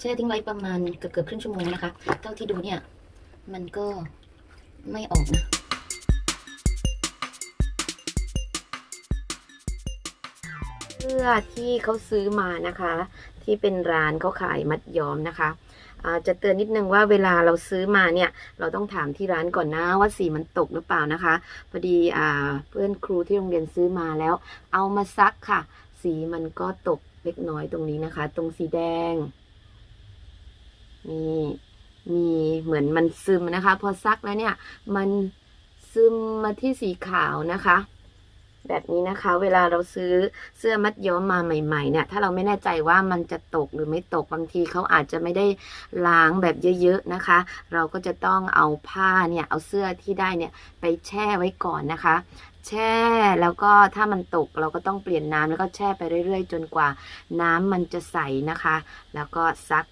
แช่ทิ้งไว้ประมาณเกือบเกือบครึ่งชั่วโมงนะคะ เท่าที่ดูเนี่ย มันก็ไม่ออกนะเสื้อที่เขาซื้อมานะคะ ที่เป็นร้านเขาขายมัดย้อมนะคะจะเตือนนิดนึงว่าเวลาเราซื้อมาเนี่ยเราต้องถามที่ร้านก่อนนะว่าสีมันตกหรือเปล่านะคะพอดีอเพื่อนครูที่โรงเรียนซื้อมาแล้ว เอามาซักค่ะ สีมันก็ตกเล็กน้อยตรงนี้นะคะ ตรงสีแดง นี่มีเหมือนมันซึมนะคะ พอซักแล้วเนี่ย มันซึมมาที่สีขาวนะคะ แบบนี้นะคะ เวลาเราซื้อเสื้อมัดย้อมมาใหม่ ๆ เนี่ย ถ้าเราไม่แน่ใจว่ามันจะตกหรือไม่ตกบางทีเขาอาจจะไม่ได้ล้างแบบเยอะๆนะคะ เราก็จะต้องเอาผ้าเนี่ย เอาเสื้อที่ได้เนี่ยไปแช่ไว้ก่อนนะคะแช่แล้วก็ถ้ามันตกเราก็ต้องเปลี่ยนน้ำแล้วก็แช่ไปเรื่อยๆ จนกว่าน้ำมันจะใสนะคะ แล้วก็ซัก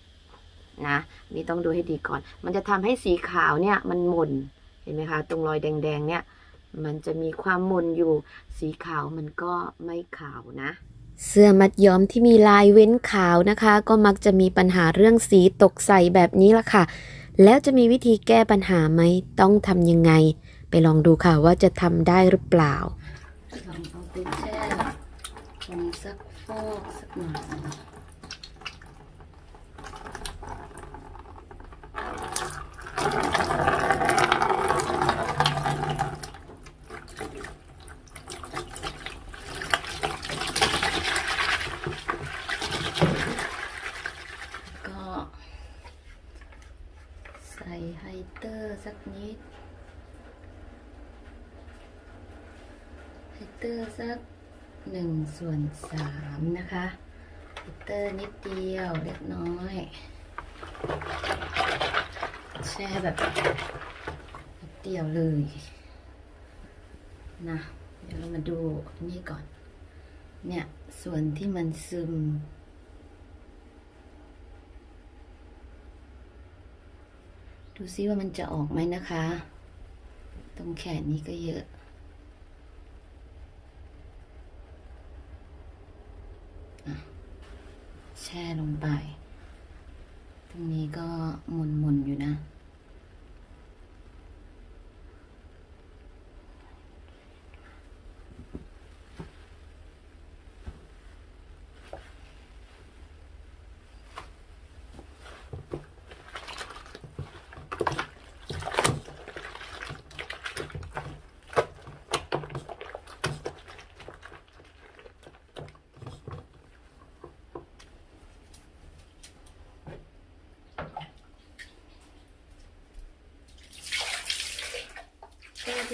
นะนี่ต้องดูให้ดีก่อน มันจะทำให้สีขาวเนี่ยมันหม่นเห็นไหมคะตรงรอยแดงๆเนี่ยมันจะมีความมนอยู่ สีขาวมันก็ไม่ขาวนะ เสื้อมัดย้อมที่มีลายเว้นขาวนะคะ ก็มักจะมีปัญหาเรื่องสีตกใสแบบนี้ละค่ะ แล้วจะมีวิธีแก้ปัญหาไหมต้องทำยังไง ไปลองดูค่ะว่าจะทำได้หรือเปล่าลองเอาไปแช่ตรงซักฟอกสักหน่อยนะคะก็ ใส่ไฮเตอร์ สักนิดไฮเตอร์สักหนึ่งส่วนสามนะคะไฮเตอร์นิดเดียวเล็กน้อย แช่แบบนิดเดียวเลยนะเดี๋ยวเรามาดูนี่ก่อน เนี่ย ส่วนที่มันซึม ดูซิว่ามันจะออกไหมนะคะ ตรงแขนนี้ก็เยอะ แช่ลงไป ตรงนี้ก็หมุนๆอยู่นะ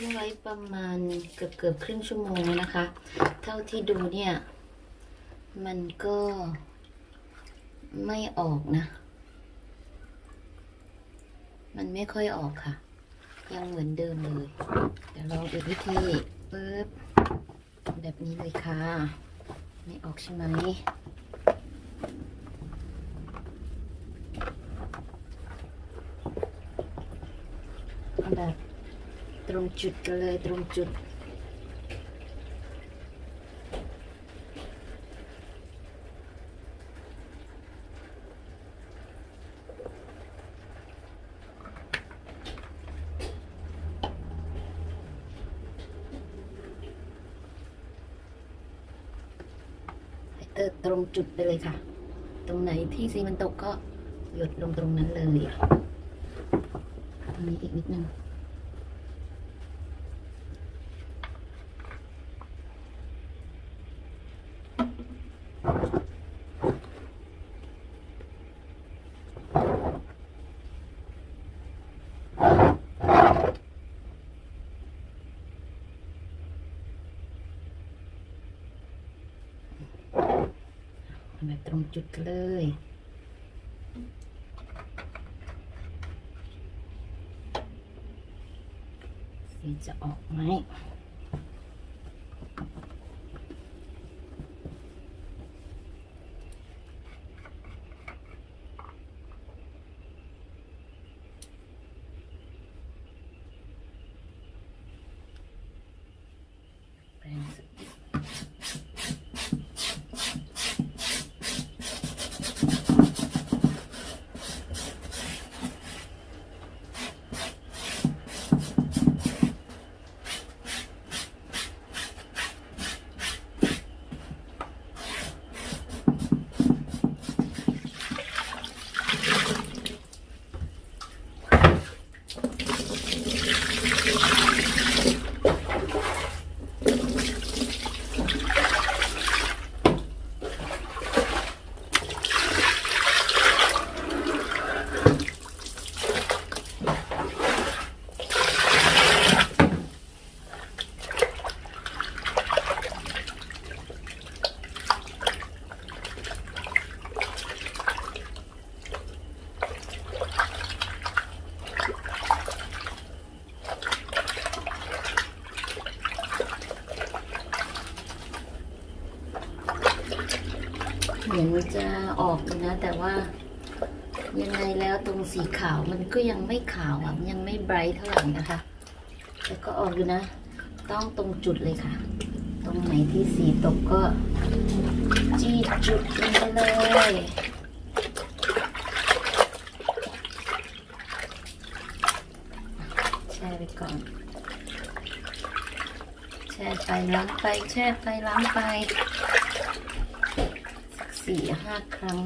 ทิ้งไว้ประมาณเกือบเกือบครึ่งชั่วโมงนะคะ เท่าที่ดูเนี่ย มันก็ไม่ออกนะ มันไม่ค่อยออกค่ะ ยังเหมือนเดิมเลย เดี๋ยวลองอีกวิธีปึ๊บแบบนี้เลยค่ะ ไม่ออกใช่ไหมแบบ รงจุดกันเลยตรงจุดเติร์ตรงจุดไปเลยค่ะ ตรงไหนที่สีมันตกก็หยดลงตรงนั้นเลย ตรงนี้อีกนิดนึง เอาแบบตรงจุดกันเลย สีจะออกไหม จะออกอยู่นะ แต่ว่ายังไงแล้วตรงสีขาวมันก็ยังไม่ขาวอะยังไม่ไบรท์เท่าไหร่นะคะแต่ก็ออกอยู่นะ ต้องตรงจุดเลยค่ะ ตรงไหนที่สีตกก็ จี้จุดลงไปเลยแช่ไปก่อน แช่ไปล้างไป แช่ไปล้างไป สี่ห้าครั้ง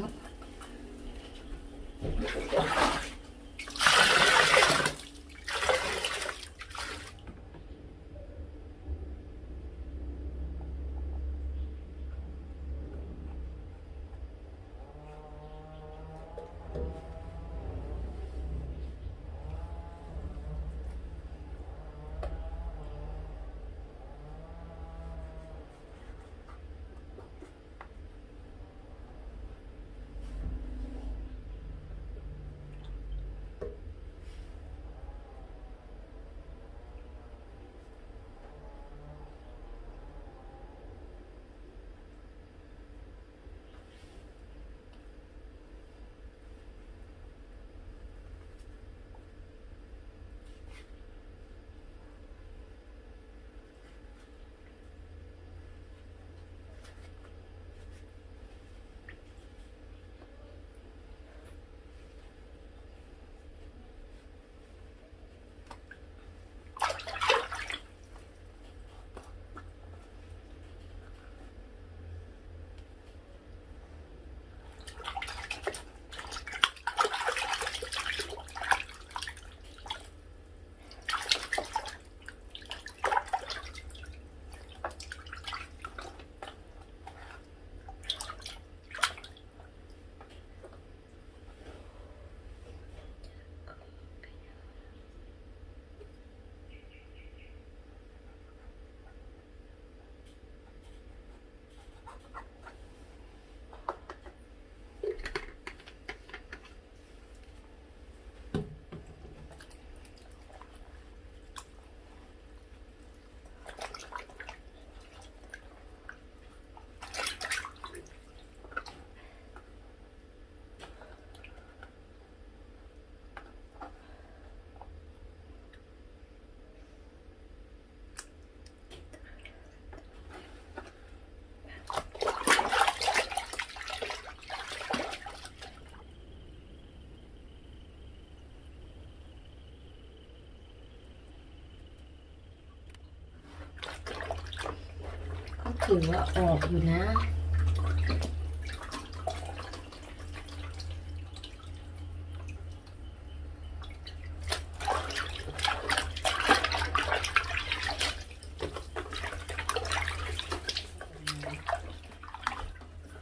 ถือว่าออกอยู่นะ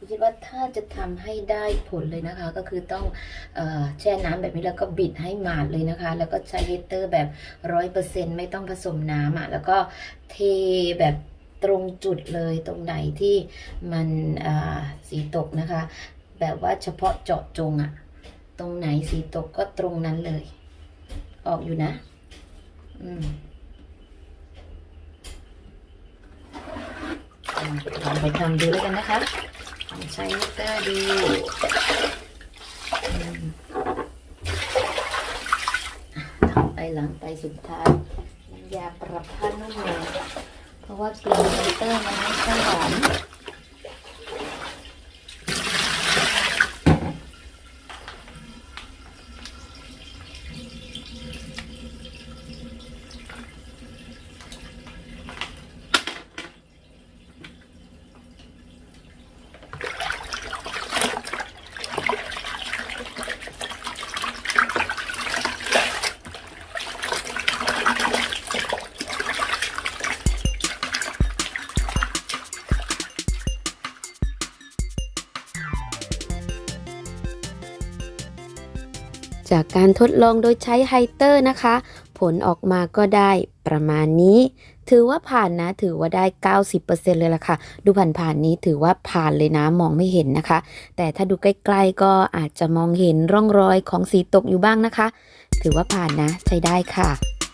คิดว่าถ้าจะทำให้ได้ผลเลยนะคะ ก็คือต้องอแช่น้ำแบบนี้แล้วก็บิดให้หมาดเลยนะคะ แล้วก็ใช้ฮีเตอร์แบบร้อยเปอร์เซ็นไม่ต้องผสมน้ำอะแล้วก็เทแบบ ตรงจุดเลยตรงไหนที่มันอ่าสีตกนะคะ แบบว่าเฉพาะเจาะจงอะตรงไหนสีตกก็ตรงนั้นเลย ออกอยู่นะ อืมอะลองไปทำดูแล้วกันนะคะใช้มิเตอร์ดูทำไปหลังไปสุดท้ายยาปรับผ้านุ่มนวล เพราะว่ากลิ่นมิเตอร์มันไม่ค่อยหอม จากการทดลองโดยใช้ไฮเตอร์นะคะ ผลออกมาก็ได้ประมาณนี้ ถือว่าผ่านนะ ถือว่าได้ 90%เลยล่ะค่ะ ดูผ่านๆนี้ถือว่าผ่านเลยนะ มองไม่เห็นนะคะ แต่ถ้าดูใกล้ๆก็อาจจะมองเห็นร่องรอยของสีตกอยู่บ้างนะคะ ถือว่าผ่านนะ ใช้ได้ค่ะ